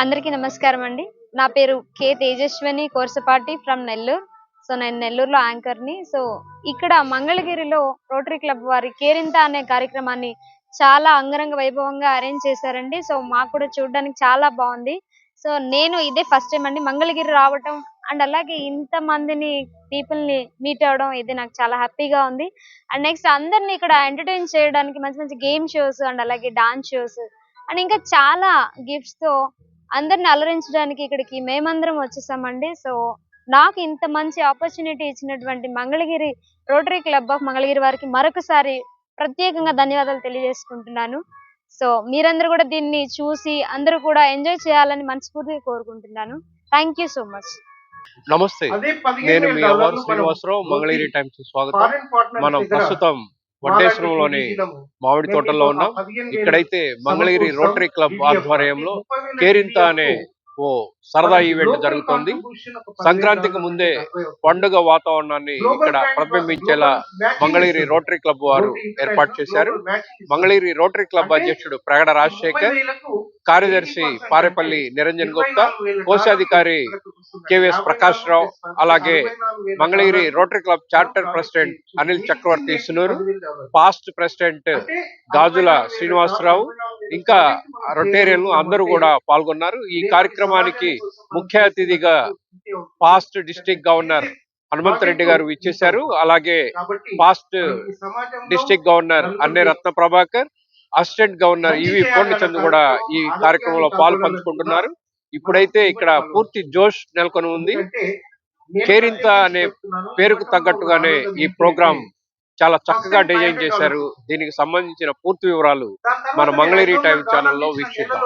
అందరికీ నమస్కారం అండి. నా పేరు K Tejaswini Korsapati from Nellore. So నేను నెల్లూరులో యాంకర్ని సో ఇక్కడ మంగళగిరిలో రోటరీ క్లబ్ వారి కేరింత అనే కార్యక్రమాన్ని చాలా అంగరంగ వైభవంగా అరేంజ్ చేశారండి. సో మాకు కూడా చూడడానికి చాలా బాగుంది. సో నేను ఇదే ఫస్ట్ టైం అండి మంగళగిరి రావటం. అండ్ అలాగే ఇంత మందిని పీపుల్ని మీట్ అవడం ఇది నాకు చాలా హ్యాపీగా ఉంది. అండ్ నెక్స్ట్ అందరిని ఇక్కడ ఎంటర్టైన్ చేయడానికి మంచి మంచి గేమ్ షోస్ అండ్ అలాగే డాన్స్ షోస్. అండ్ ఇంకా చాలా గిఫ్ట్స్తో అందరిని అలరించడానికి ఇక్కడికి మేమందరం వచ్చేసామండి. సో నాకు ఇంత మంచి ఆపర్చునిటీ ఇచ్చినటువంటి Mangalagiri rotary club of Mangalagiri వారికి మరొకసారి ప్రత్యేకంగా ధన్యవాదాలు తెలియజేసుకుంటున్నాను. సో మీరందరూ కూడా దీన్ని చూసి అందరూ కూడా ఎంజాయ్ చేయాలని మనస్ఫూర్తిగా కోరుకుంటున్నాను. థ్యాంక్ యూ సో మచ్ నమస్తే. నేను మీ అవ్వారు శ్రీనివాసరావు మంగళగిరి టైమ్స్ స్వాగతం. మనం ప్రస్తుతం వడ్డేశ్వరంలోని మామిడి తోటల్లో ఉన్నాం. ఇక్కడైతే మంగళగిరి రోటరీ క్లబ్ ఆధ్వర్యంలో కేరింత అనే ఓ సరదా ఈవెంట్ జరుగుతోంది. సంక్రాంతికి ముందే పండుగ వాతావరణాన్ని ఇక్కడ ప్రతిబింబించేలా మంగళగిరి రోటరీ క్లబ్ వారు ఏర్పాటు చేశారు. మంగళగిరి రోటరీ క్లబ్ అధ్యక్షుడు ప్రగడ రాజశేఖర్ కార్యదర్శి పారేపల్లి నిరంజన్ గుప్తా కోశాధికారి కెవిఎస్ ప్రకాష్ రావు అలాగే Mangalagiri rotary club charter president Anil Chakravarthi Sunuru past president Gajula Srinivasarao ఇంకా రొటేరియన్లు అందరూ కూడా పాల్గొన్నారు. ఈ కార్యక్రమానికి ముఖ్య అతిథిగా past district governor Hanumanth Reddy garu ఇచ్చేశారు అలాగే past district governor Anne Ratna Prabhakar assistant governor E V Purnachand కూడా ఈ కార్యక్రమంలో పాలు పంచుకుంటున్నారు. ఇప్పుడైతే ఇక్కడ పూర్తి జోష్ నెలకొని ఉంది. కేరింత అనే పేరుకు తగ్గట్టుగానే ఈ ప్రోగ్రాం చాలా చక్కగా డిజైన్ చేశారు. దీనికి సంబంధించిన పూర్తి వివరాలు మన మంగళగిరి టైమ్ ఛానల్లో వీక్షిద్దాం.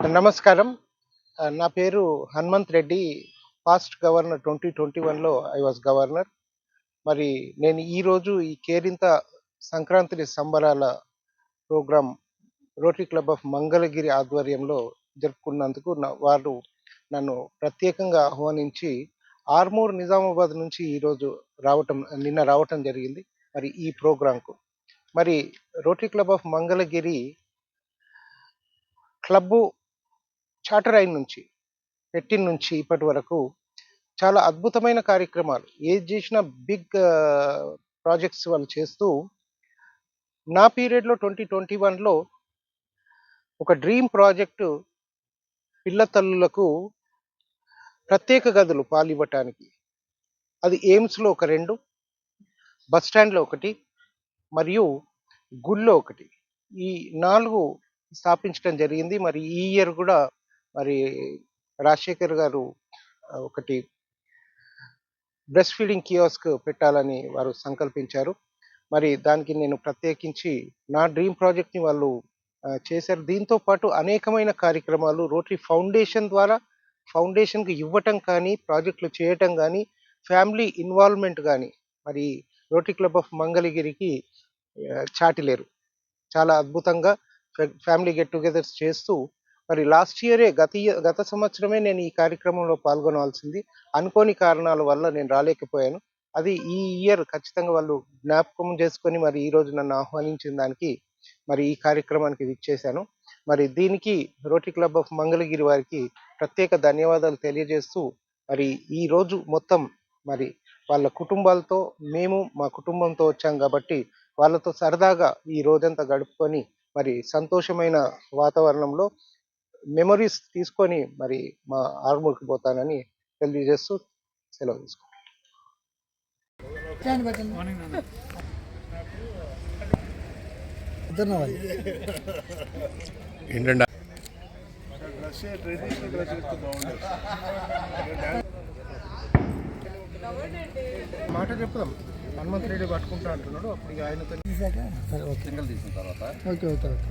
నమస్కారం. నా పేరు Hanumanth Reddy. Past governor twenty twenty వన్లో ఐ వాజ్ గవర్నర్ మరి నేను ఈరోజు ఈ కేరింత సంక్రాంతి సంబరాల program rotary club of Mangalagiri ఆధ్వర్యంలో జరుపుకున్నందుకు వారు నన్ను ప్రత్యేకంగా ఆహ్వానించి ఆర్మూర్ నిజామాబాద్ నుంచి ఈరోజు రావటం నిన్న రావటం జరిగింది మరి ఈ ప్రోగ్రాంకు. మరి rotary club of Mangalagiri club charter అయిన నుంచి పెట్టిన నుంచి ఇప్పటి వరకు చాలా అద్భుతమైన కార్యక్రమాలు ఏది చేసినా బిగ్ ప్రాజెక్ట్స్ uh, వాళ్ళు చేస్తూ నా పీరియడ్లో ట్వంటీ ట్వంటీ వన్లో ఒక డ్రీమ్ ప్రాజెక్టు పిల్ల తల్లులకు ప్రత్యేక గదులు పాలు ఇవ్వటానికి అది ఎయిమ్స్లో ఒక రెండు బస్ స్టాండ్లో ఒకటి మరియు గుళ్ళో ఒకటి. ఈ నాలుగు స్థాపించడం జరిగింది. మరి ఈ ఇయర్ కూడా మరి రాజశేఖర్ గారు ఒకటి బ్రెస్ట్ ఫీడింగ్ కియోస్క్ పెట్టాలని వారు సంకల్పించారు. మరి దానికి నేను ప్రత్యేకించి నా డ్రీమ్ ప్రాజెక్ట్ని వాళ్ళు చేశారు. దీంతో పాటు అనేకమైన కార్యక్రమాలు రోటరీ ఫౌండేషన్ ద్వారా ఫౌండేషన్కి ఇవ్వటం కానీ ప్రాజెక్టులు చేయటం కానీ ఫ్యామిలీ ఇన్వాల్వ్మెంట్ కానీ మరి రోటరీ క్లబ్ ఆఫ్ మంగళగిరికి చాటిలేరు. చాలా అద్భుతంగా ఫ్యామిలీ గెట్ టుగెదర్స్ చేస్తూ మరి లాస్ట్ ఇయరే గత గత సంవత్సరమే నేను ఈ కార్యక్రమంలో పాల్గొనవలసింది. అనుకోని కారణాల వల్ల నేను రాలేకపోయాను. అది ఈ ఇయర్ ఖచ్చితంగా వాళ్ళు జ్ఞాపకం చేసుకొని మరి ఈ రోజు నన్ను ఆహ్వానించిన దానికి మరి ఈ కార్యక్రమానికి విచ్చేశాను మరి దీనికి రోటరీ క్లబ్ ఆఫ్ మంగళగిరి వారికి ప్రత్యేక ధన్యవాదాలు తెలియజేస్తూ మరి ఈ రోజు మొత్తం మరి వాళ్ళ కుటుంబాలతో మేము మా కుటుంబంతో వచ్చాం కాబట్టి వాళ్ళతో సరదాగా ఈ రోజంతా గడుపుకొని మరి సంతోషమైన వాతావరణంలో మెమరీస్ తీసుకొని మరి మా ఆర్మూర్కి పోతానని తెలియజేస్తూ సెలవు తీసుకుంటాను ఏంటంటే మాట చెప్పుదాం. హనుమంత్ రెడ్డి పట్టుకుంటా అంటున్నాడు. అప్పుడు ఇక ఆయనతో ఓకే ఓకే ఓకే.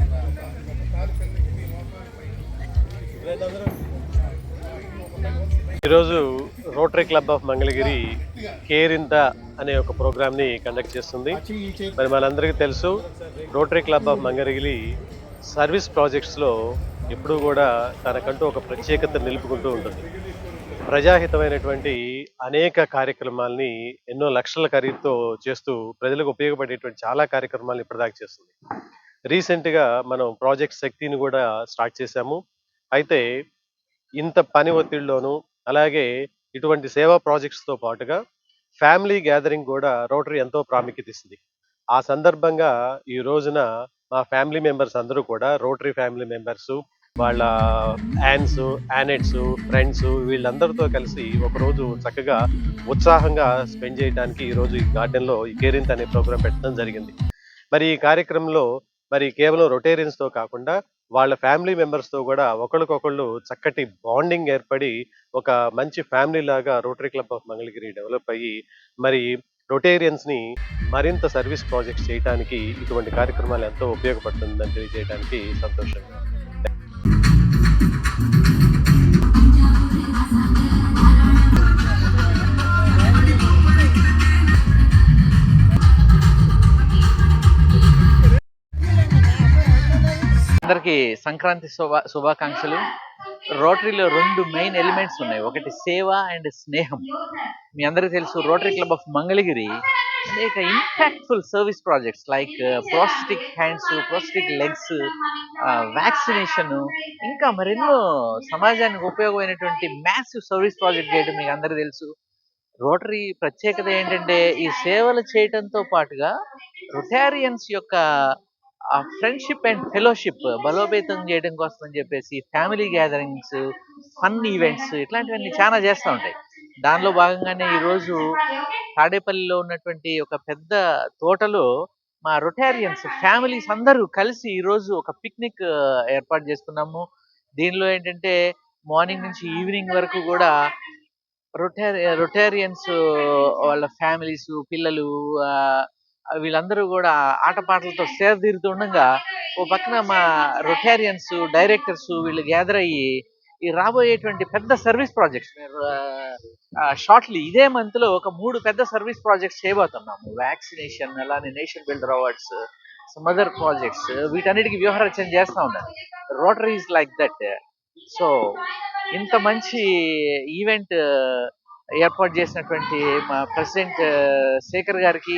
ఈరోజు rotary club of Mangalagiri Kerintha అనే ఒక ప్రోగ్రామ్ని కండక్ట్ చేస్తుంది. మరి మనందరికీ తెలుసు rotary club of Mangalagiri service ప్రాజెక్ట్స్లో ఎప్పుడూ కూడా తనకంటూ ఒక ప్రత్యేకత నిలుపుకుంటూ ఉంటుంది. ప్రజాహితమైనటువంటి అనేక కార్యక్రమాల్ని ఎన్నో లక్షల ఖరీదుతో చేస్తూ ప్రజలకు ఉపయోగపడేటువంటి చాలా కార్యక్రమాలను ఇప్పటిదాకా చేస్తుంది. రీసెంట్గా మనం ప్రాజెక్ట్ శక్తిని కూడా స్టార్ట్ చేశాము. అయితే ఇంత పని ఒత్తిడిలోనూ అలాగే ఇటువంటి సేవా ప్రాజెక్ట్స్తో పాటుగా ఫ్యామిలీ గ్యాదరింగ్ కూడా రోటరీ ఎంతో ప్రాముఖ్యత ఇస్తుంది. ఆ సందర్భంగా ఈ రోజున మా ఫ్యామిలీ మెంబర్స్ అందరూ కూడా రోటరీ ఫ్యామిలీ మెంబర్స్ వాళ్ళ యాన్స్ యానెట్స్ ఫ్రెండ్స్ వీళ్ళందరితో కలిసి ఒకరోజు చక్కగా ఉత్సాహంగా స్పెండ్ చేయడానికి ఈరోజు ఈ గార్డెన్లో ఈ కేరింత్ అనే ప్రోగ్రాం పెట్టడం జరిగింది. మరి ఈ కార్యక్రమంలో మరి కేవలం రొటేరియన్స్తో కాకుండా వాళ్ళ ఫ్యామిలీ మెంబర్స్తో కూడా ఒకరికొకళ్ళు చక్కటి బాండింగ్ ఏర్పడి ఒక మంచి ఫ్యామిలీ లాగా rotary club of Mangalagiri develop అయ్యి మరి రొటేరియన్స్ని మరింత సర్వీస్ ప్రాజెక్ట్స్ చేయడానికి ఇటువంటి కార్యక్రమాలు ఎంతో ఉపయోగపడుతుందని తెలియజేయడానికి సంతోషంగా అందరికి సంక్రాంతి శుభా శుభాకాంక్షలు. రోటరీలో రెండు మెయిన్ ఎలిమెంట్స్ ఉన్నాయి. ఒకటి సేవ అండ్ స్నేహం. మీ అందరికీ తెలుసు రోటరీ క్లబ్ ఆఫ్ మంగళగిరి అనేక impactful service projects like prosthetic hands prosthetic legs vaccination ఇంకా మరెన్నో సమాజానికి ఉపయోగమైనటువంటి మ్యాసివ్ సర్వీస్ ప్రాజెక్ట్ చేయడం మీకు అందరికీ తెలుసు. రోటరీ ప్రత్యేకత ఏంటంటే ఈ సేవలు చేయటంతో పాటుగా రొటారియన్స్ యొక్క ఆ ఫ్రెండ్షిప్ అండ్ ఫెలోషిప్ బలోపేతం చేయడం కోసం అని చెప్పేసి ఫ్యామిలీ గ్యాదరింగ్స్ ఫన్ ఈవెంట్స్ ఇట్లాంటివన్నీ చాలా చేస్తూ ఉంటాయి. దానిలో భాగంగానే ఈరోజు తాడేపల్లిలో ఉన్నటువంటి ఒక పెద్ద తోటలో మా రొటారియన్స్ ఫ్యామిలీస్ అందరూ కలిసి ఈరోజు ఒక పిక్నిక్ ఏర్పాటు చేసుకున్నాము దీనిలో ఏంటంటే మార్నింగ్ నుంచి ఈవినింగ్ వరకు కూడా రొటారి రొటారియన్స్ వాళ్ళ ఫ్యామిలీస్ పిల్లలు ఆ, వీళ్ళందరూ కూడా ఆటపాటలతో సేదతీరుతుండగా ఓ పక్కన మా రొటారియన్స్ డైరెక్టర్స్ వీళ్ళు గ్యాదర్ అయ్యి ఈ రాబోయేటువంటి పెద్ద సర్వీస్ ప్రాజెక్ట్స్ షార్ట్లీ ఇదే మంత్లో ఒక మూడు పెద్ద సర్వీస్ ప్రాజెక్ట్స్ చేయబోతున్నాము. వ్యాక్సినేషన్ అలానే nation builder awards some other projects వీటన్నిటికి వ్యూహరచన చేస్తా ఉన్నారు రోటరీస్ లైక్ దట్ సో ఇంత మంచి ఈవెంట్ ఏర్పాటు చేసినటువంటి మా ప్రెసిడెంట్ శేఖర్ గారికి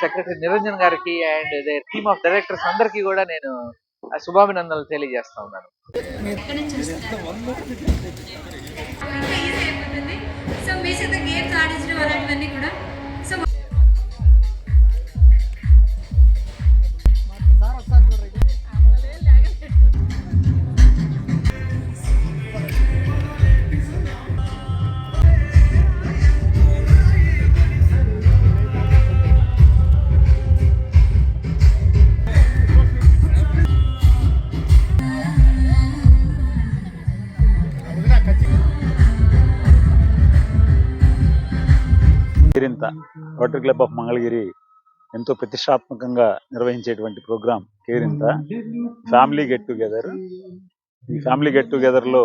సెక్రటరీ నిరంజన్ గారికి అండ్ టీమ్ ఆఫ్ డైరెక్టర్స్ అందరికీ కూడా నేను ఆ, శుభాభినందనలు తెలియజేస్తా ఉన్నాను. సో బేసిక్ గేమ్స్ ఆడించడం అలాంటివన్నీ కూడా గిరింత Kerintha rotary club of Mangalagiri ఎంతో ప్రతిష్టాత్మకంగా నిర్వహించేటువంటి program Kerintha. Family get together. ఈ ఫ్యామిలీ గెట్ టుగెదర్లో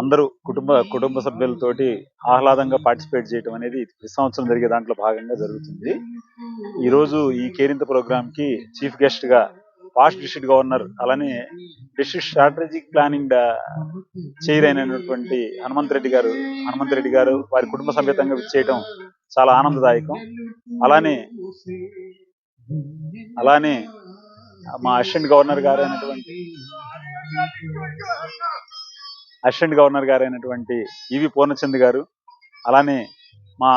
అందరూ కుటుంబ కుటుంబ సభ్యులతోటి ఆహ్లాదంగా పార్టిసిపేట్ చేయడం అనేది ప్రతి సంవత్సరం జరిగే దాంట్లో భాగంగా జరుగుతుంది. ఈ రోజు ఈ కేరింత ప్రోగ్రాంకి చీఫ్ గెస్ట్గా పాస్ట్ డిస్ట్రిక్ట్ గవర్నర్ అలానే డిస్ట్రిక్ట్ స్ట్రాటజిక్ ప్లానింగ్ చైర్ అయినటువంటి హనుమంత్ రెడ్డి గారు హనుమంత్ రెడ్డి గారు వారి కుటుంబ సమేతంగా చేయటం చాలా ఆనందదాయకం. అలానే అలానే మా అసిస్టెంట్ గవర్నర్ గారు అయినటువంటి అసిస్టెంట్ గవర్నర్ గారు అయినటువంటి ఈవి పూర్ణచంద్ గారు అలానే మా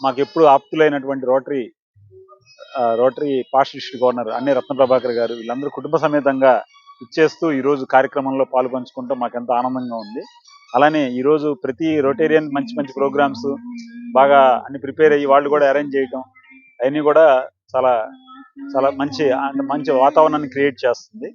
మాకు ఎప్పుడు ఆప్తులైనటువంటి rotary rotary past district governor Anne Ratna Prabhakar గారు వీళ్ళందరూ కుటుంబ సమేతంగా ఇచ్చేస్తూ ఈ రోజు కార్యక్రమంలో పాలు మాకెంతో ఆనందంగా ఉంది. అలానే ఈ రోజు ప్రతి రోటేరియన్ మంచి మంచి ప్రోగ్రామ్స్ బాగా అన్ని ప్రిపేర్ అయ్యి వాళ్ళు కూడా అరేంజ్ చేయటం అవన్నీ కూడా చాలా చాలా మంచి మంచి వాతావరణాన్ని క్రియేట్ చేస్తుంది.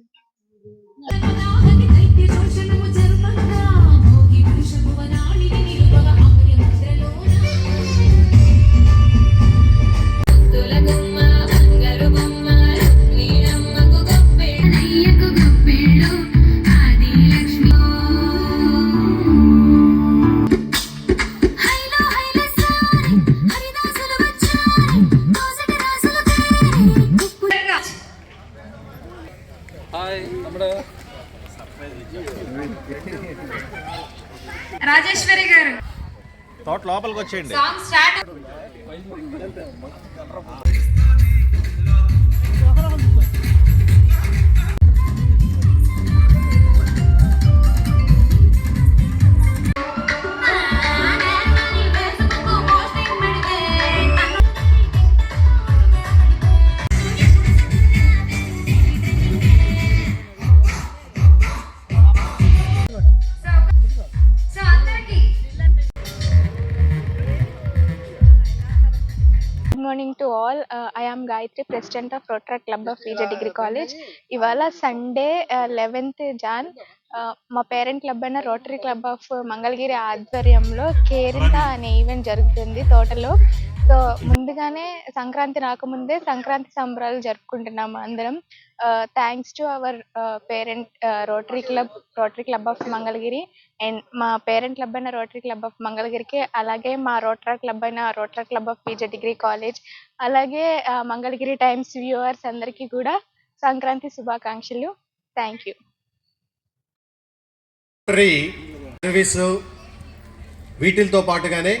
హాయ్ రాజేశ్వరి గారు తోట లోపలికి వచ్చేయండి song start I am Gayatri president of rotaract club of Vijaya degree college ఇవాళ సండే లెవెన్త్ జాన్ మా పేరెంట్ క్లబ్ అయిన రోటరీ క్లబ్ ఆఫ్ మంగళగిరి ఆధ్వర్యంలో కేరింత అనే ఈవెంట్ జరుగుతుంది తోటలో. సో ముందుగానే సంక్రాంతి రాకముందే సంక్రాంతి సంబరాలు జరుపుకుంటున్నాము అందరం. Thanks to our parent rotary club rotary club of Mangalagiri and మా పేరెంట్ క్లబ్ అయిన రోటరీ క్లబ్ ఆఫ్ మంగళగిరికి అలాగే మా రోటరా క్లబ్ అయిన rotaract club of PJ degree college అలాగే మంగళగిరి టైమ్స్ వ్యూవర్స్ అందరికీ కూడా సంక్రాంతి శుభాకాంక్షలు. థ్యాంక్ యూ సర్వీసు వీటితో పాటుగానే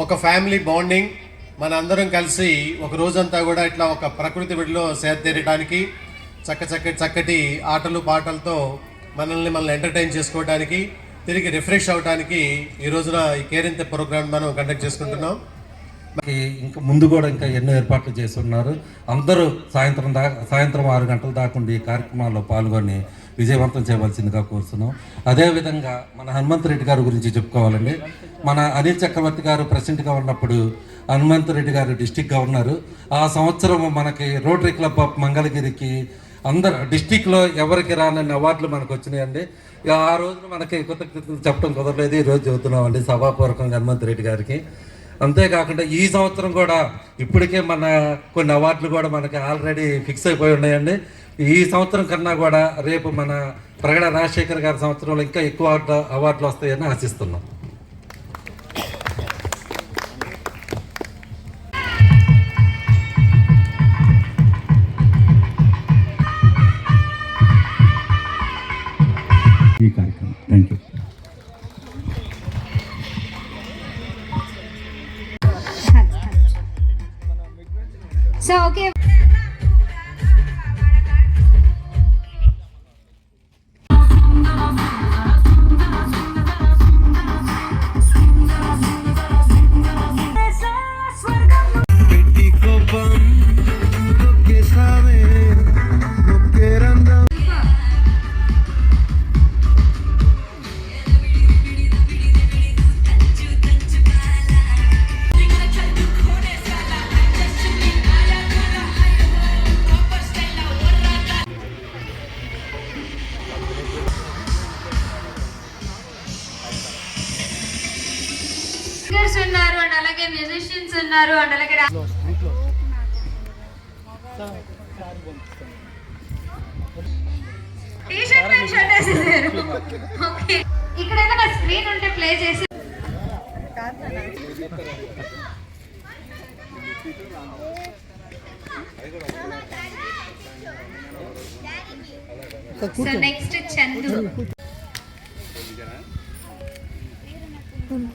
ఒక ఫ్యామిలీ బాండింగ్ మన అందరం కలిసి ఒక రోజంతా కూడా ఇట్లా ఒక ప్రకృతి విడిలో సేదతీరడానికి చక్క చక్కటి చక్కటి ఆటలు పాటలతో మనల్ని మనల్ని ఎంటర్టైన్ చేసుకోవడానికి తిరిగి రిఫ్రెష్ అవడానికి ఈ రోజున ఈ కేరింత ప్రోగ్రామ్ మనం కండక్ట్ చేసుకుంటున్నాం. ఇంకా ముందు కూడా ఇంకా ఎన్నో ఏర్పాట్లు చేస్తున్నారు. అందరూ సాయంత్రం దాకా సాయంత్రం ఆరు గంటల దాకా ఉండి ఈ కార్యక్రమాల్లో పాల్గొని విజయవంతం చేయవలసిందిగా కోరుతున్నాం. అదేవిధంగా మన హనుమంత్ రెడ్డి గారి గురించి చెప్పుకోవాలండి. మన అనిల్ చక్రవర్తి గారు ప్రెసిడెంట్గా ఉన్నప్పుడు హనుమంత్ రెడ్డి గారు డిస్టిక్ గవర్నరు. ఆ సంవత్సరం మనకి రోటరీ క్లబ్ ఆఫ్ మంగళగిరికి అందరు డిస్టిక్లో ఎవరికి రానన్ని అవార్డులు మనకు వచ్చినాయండి. ఆ రోజున మనకి కృతజ్ఞతలు చెప్పడం కుదరలేదు. ఈ రోజు చెబుతున్నామండి సభాపూర్వకంగా హనుమంత్ రెడ్డి గారికి. అంతేకాకుండా ఈ సంవత్సరం కూడా ఇప్పటికే మన కొన్ని అవార్డులు కూడా మనకి ఆల్రెడీ ఫిక్స్ అయిపోయి ఉన్నాయండి. ఈ సంవత్సరం కన్నా కూడా రేపు మన ప్రగడ రాజశేఖర్ గారి సంవత్సరంలో ఇంకా ఎక్కువ అవార్డు- అవార్డులు వస్తాయని ఆశిస్తున్నాం. మ్యూజిషియన్స్ ఉన్నారు ఇక్కడ ఏదైనా స్క్రీన్ ఉంటే ప్లే చేసి సో నెక్స్ట్ చందు అండి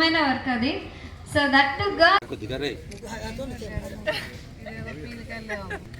కష్టమైన వర్క్ అది సో దట్గా కొద్దిగా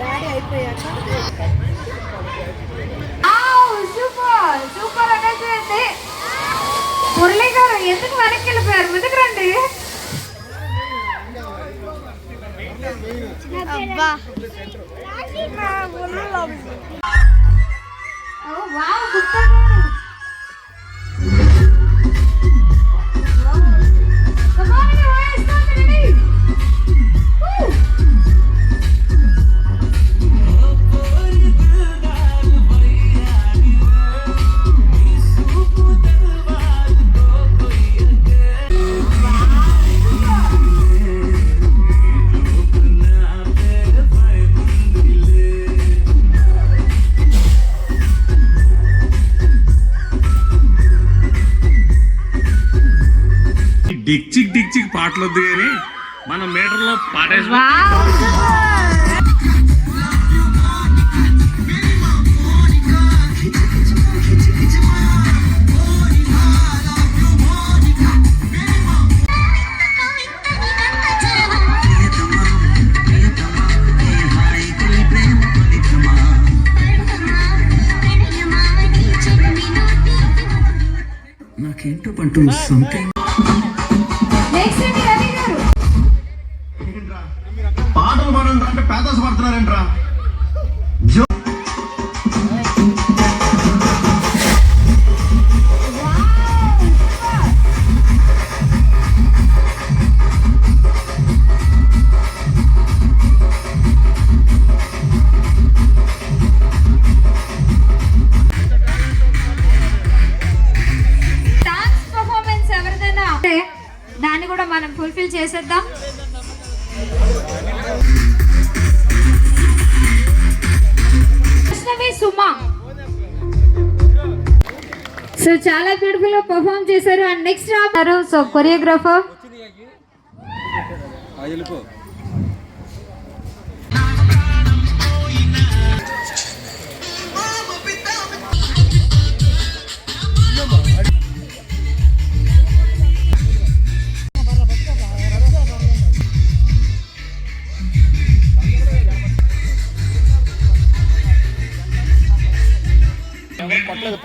వావ్. ఆవ్, సూపర్ సూపర్ అనేసి మురళి గారు ఎందుకు వెనక్కి వెళ్ళిపోయారు ముందుకు రండి ఓ, వావ్, గుప్తా గారు. Come on, guys, stop it, ready? Woo! డిక్చిక్ డిక్చిక్ పాటలు వద్దు కానీ మనం మీటర్లో పాటేసి దాన్ని కూడా మనం ఫుల్ఫిల్ చేసేద్దాం. సుమా. సో చాలా బ్యూటిఫుల్గా పర్ఫామ్ చేశారు. అండ్ నెక్స్ట్ రాబారు సో కొరియోగ్రాఫర్ ఈరోజు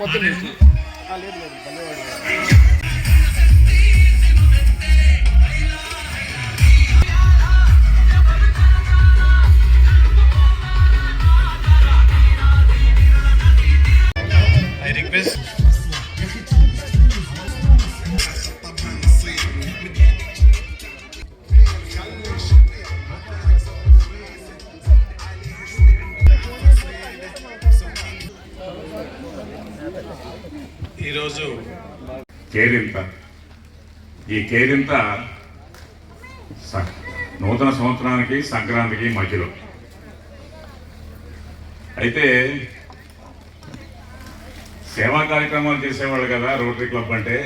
కేరింత నూతన సంవత్సరానికి సంక్రాంతికి మధ్యలో. అయితే సేవా కార్యక్రమాలు చేసేవాళ్ళు కదా రోటరీ క్లబ్ అంటే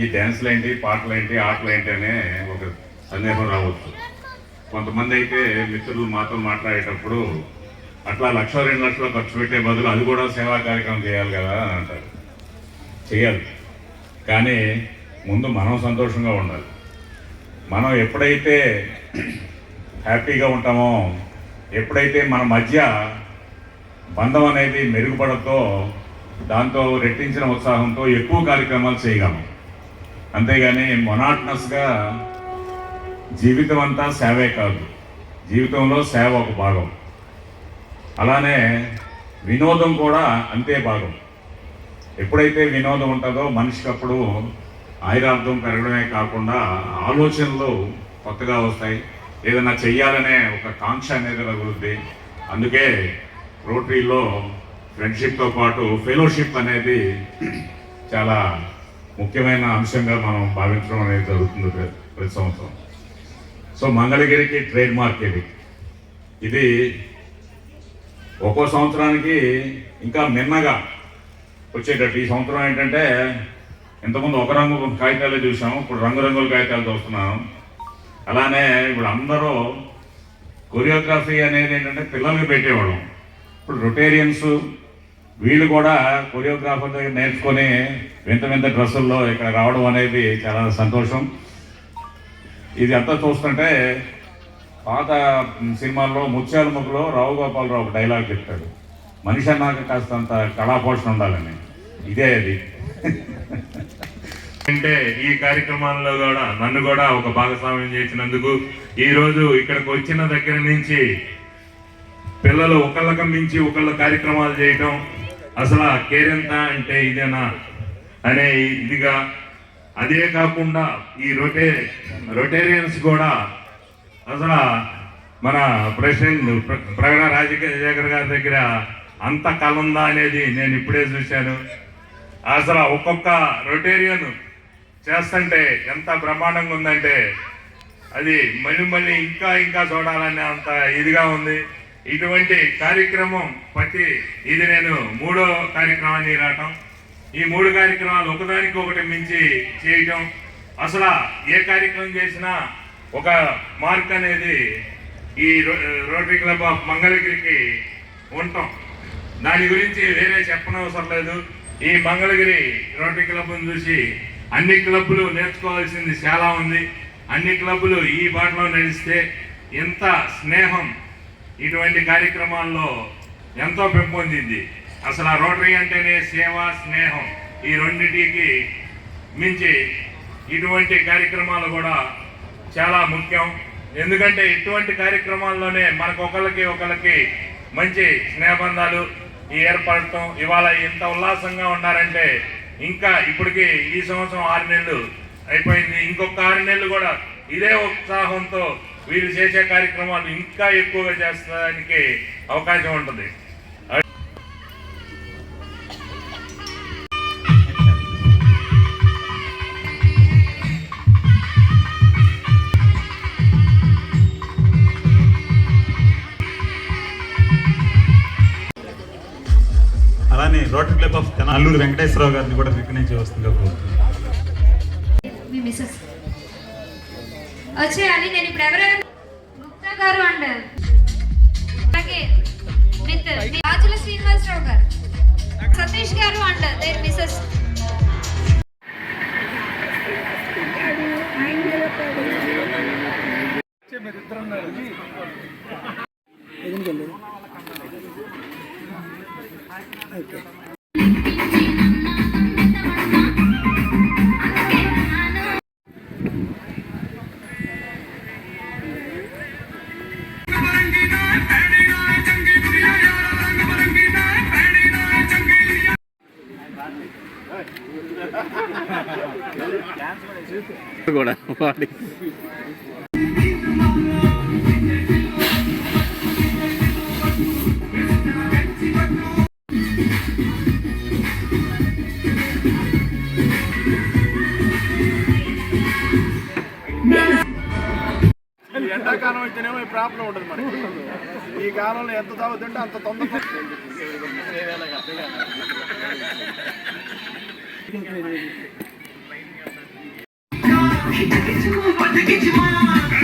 ఈ డ్యాన్స్లు ఏంటి పాటలు ఏంటి ఆటలు ఏంటి అనే ఒక సందేహం రావచ్చు. కొంతమంది అయితే మిత్రులు మాతో మాట్లాడేటప్పుడు అట్లా లక్ష రెండు లక్షలు ఖర్చు పెట్టే బదులు అది కూడా సేవా కార్యక్రమం చేయాలి కదా అని అంటారు. చేయాలి. కానీ ముందు మనం సంతోషంగా ఉండాలి. మనం ఎప్పుడైతే హ్యాపీగా ఉంటామో ఎప్పుడైతే మన మధ్య బంధం అనేది మెరుగుపడతో దాంతో రెట్టించిన ఉత్సాహంతో ఎక్కువ కార్యక్రమాలు చేయగలం. అంతేగాని మొనాట్నస్గా జీవితం అంతా సేవే కాదు. జీవితంలో సేవ ఒక భాగం. అలానే వినోదం కూడా అంతే భాగం. ఎప్పుడైతే వినోదం ఉంటుందో మనిషికప్పుడు ఆయురార్థం పెరగడమే కాకుండా ఆలోచనలు కొత్తగా వస్తాయి. ఏదైనా చెయ్యాలనే ఒక కాంక్ష అనేది కలుగుతుంది అందుకే రోటరీలో ఫ్రెండ్షిప్తో పాటు ఫెలోషిప్ అనేది చాలా ముఖ్యమైన అంశంగా మనం భావించడం అనేది జరుగుతుంది ప్రతి సంవత్సరం. సో మంగళగిరికి ట్రేడ్ మార్క్ ఇది. ఇది ఒక్కో సంవత్సరానికి ఇంకా మిన్నగా వచ్చేటట్టు. ఈ సంవత్సరం ఏంటంటే ఇంతకుముందు ఒక రంగు కాగితాలే చూసాము ఇప్పుడు రంగురంగుల కాగితాలు చూస్తున్నాం. అలానే ఇప్పుడు అందరూ కొరియోగ్రఫీ అనేది ఏంటంటే పిల్లలకి పెట్టేవాళ్ళం. ఇప్పుడు రొటేరియన్స్ వీళ్ళు కూడా కొరియోగ్రాఫర్ దగ్గర నేర్చుకొని వింత వింత డ్రెస్సుల్లో ఇక్కడ రావడం అనేది చాలా సంతోషం. ఇది అంతా చూస్తుంటే పాత సినిమాల్లో ముత్యాల ముగ్గులో రావు గోపాలరావు ఒక డైలాగ్ చెప్తాడు. మనిషి అన్నాక కాస్తంత కళాపోషణ ఉండాలని. ఇదే అది. అంటే ఈ కార్యక్రమాల్లో కూడా నన్ను కూడా ఒక భాగస్వామ్యం చేసినందుకు ఈ రోజు ఇక్కడికి వచ్చిన దగ్గర నుంచి పిల్లలు ఒకళ్ళకి మించి ఒకళ్ళ కార్యక్రమాలు చేయటం అసలు ఆ కేరెంత అంటే ఇదేనా అనే ఇదిగా. అదే కాకుండా ఈ రొటే రొటేరియన్స్ కూడా అసలు మన ప్రెసిడెంట్ ప్ర- ప్రగడ రాజశేఖర్ గారి దగ్గర అంత కలందా అనేది నేను ఇప్పుడే చూశాను. అసలు ఒక్కొక్క రొటేరియన్ చేస్తుంటే ఎంత బ్రహ్మాండంగా ఉందంటే అది మళ్ళీ మళ్ళీ ఇంకా ఇంకా చూడాలనే అంత ఇదిగా ఉంది. ఇటువంటి కార్యక్రమం ప్రతి ఇది నేను మూడో కార్యక్రమాన్ని రావటం. ఈ మూడు కార్యక్రమాలు ఒకదానికి ఒకటి మించి చేయటం. అసలు ఏ కార్యక్రమం చేసినా ఒక మార్క్ అనేది ఈ రో- రోటరీ క్లబ్ ఆఫ్ మంగళగిరికి ఉంటాం దాని గురించి వేరే చెప్పనవసరం లేదు. ఈ మంగళగిరి రోటరీ క్లబ్ను చూసి అన్ని క్లబ్బులు నేర్చుకోవాల్సింది చాలా ఉంది. అన్ని క్లబ్బులు ఈ బాటలో నడిస్తే ఎంత స్నేహం ఇటువంటి కార్యక్రమాల్లో ఎంతో పెంపొందింది. అసలు ఆ రోటరీ అంటేనే సేవ స్నేహం ఈ రెండింటికి మించి ఇటువంటి కార్యక్రమాలు కూడా చాలా ముఖ్యం. ఎందుకంటే ఇటువంటి కార్యక్రమాల్లోనే మనకు ఒకరికి మంచి స్నేహబంధాలు ఈ ఏర్పడటం ఇవాళ ఇంత ఉల్లాసంగా ఉన్నారంటే ఇంకా ఇప్పటికి ఈ సంవత్సరం ఆరు నెలలు అయిపోయింది. ఇంకొక ఆరు నెలలు కూడా ఇదే ఉత్సాహంతో వీళ్ళు చేసే కార్యక్రమాలు ఇంకా ఎక్కువగా చేస్తానికి అవకాశం ఉంటుంది. వెంకటేశ్వరరావు గారిని కూడా రికగ్నైజ్ చేస్తుందిగా కోరుతున్నాను. వచ్చేయాలి నేను ఇప్పుడు ఎవరెవరు గుప్తా గారు అండ్ అలాగే విత్ రాజుల శ్రీనివాసరావు గారు. సతీష్ గారు అండ్ దేర్ మిస్సెస్ కూడా ఎండాకాలం ఈ ప్రాబ్లం ఉండదు మనకి ఈ కాలంలో ఎంత తాగుతుంటే అంత తొందర నాయమ్మ